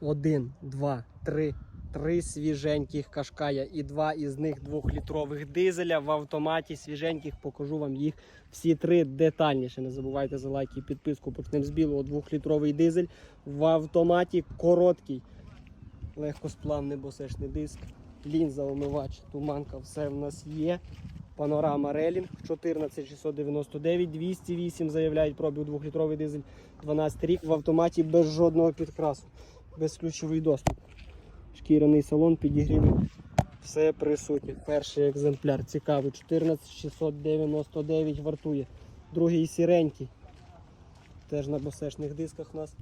один, два, три. Три свіженьких кашкая і два із них двохлітрових дизеля в автоматі свіженьких. Покажу вам їх всі три детальніше. Не забувайте за лайк і підписку. Почнемо з білого. Двохлітровий дизель в автоматі короткий. Легкосплавний босешний диск, лінза, омивач, туманка, все в нас є. Панорама релінг 14699, 208 заявляють пробіг двохлітровий дизель, 12 рік в автоматі без жодного підкрасу, безключовий доступ. Шкіряний салон, підігрів, все присутнє. Перший екземпляр цікавий, 14699 вартує. Другий сіренький. Теж на босешних дисках у нас.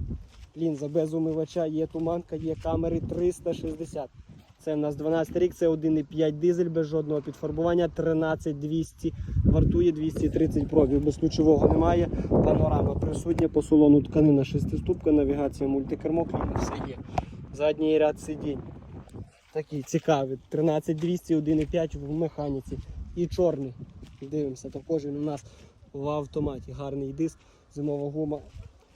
Лінза без умивача, є туманка, є камери 360. Це в нас 12 рік, це 1,5 дизель без жодного підфарбування, 13200, вартує 230 пробів. Без ключового немає. Панорама присутня, по салону тканина шестиступка, навігація, мультикермо, все є. Задній ряд сидінь. Такий цікавий. 13200, 1,5 в механіці. І чорний. Дивимося, також він у нас в автоматі. Гарний диск, зимова гума,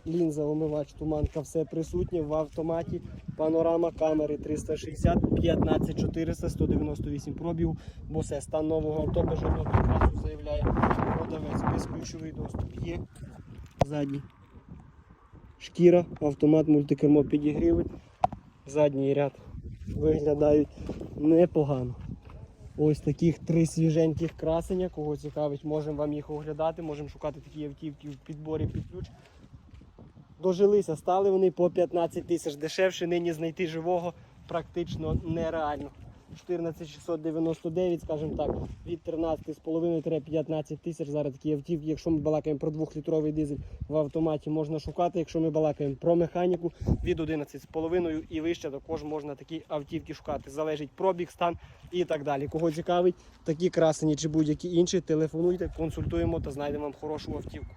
лінза, омивач, туманка, все присутнє в автоматі. Панорама камери 360, 15 400, 198 пробів. Босе стан нового авто без жодного підкрасу заявляє продавець. Безключовий доступ є. Задній. Шкіра, автомат, мультикермо підігріви. Задній ряд виглядають непогано. Ось таких три свіженьких красення. Кого цікавить, можемо вам їх оглядати, можемо шукати такі автівки в підборі під ключ. Дожилися, стали вони по 15 тисяч дешевше, нині знайти живого практично нереально. 14699, скажімо так, від 13,5-15 тисяч. Зараз такі автівки, якщо ми балакаємо про 2-літровий дизель в автоматі, можна шукати. Якщо ми балакаємо про механіку, від 11,5 і вище також можна такі автівки шукати. Залежить пробіг, стан і так далі. Кого цікавить, такі красені чи будь-які інші, телефонуйте, консультуємо та знайдемо вам хорошу автівку.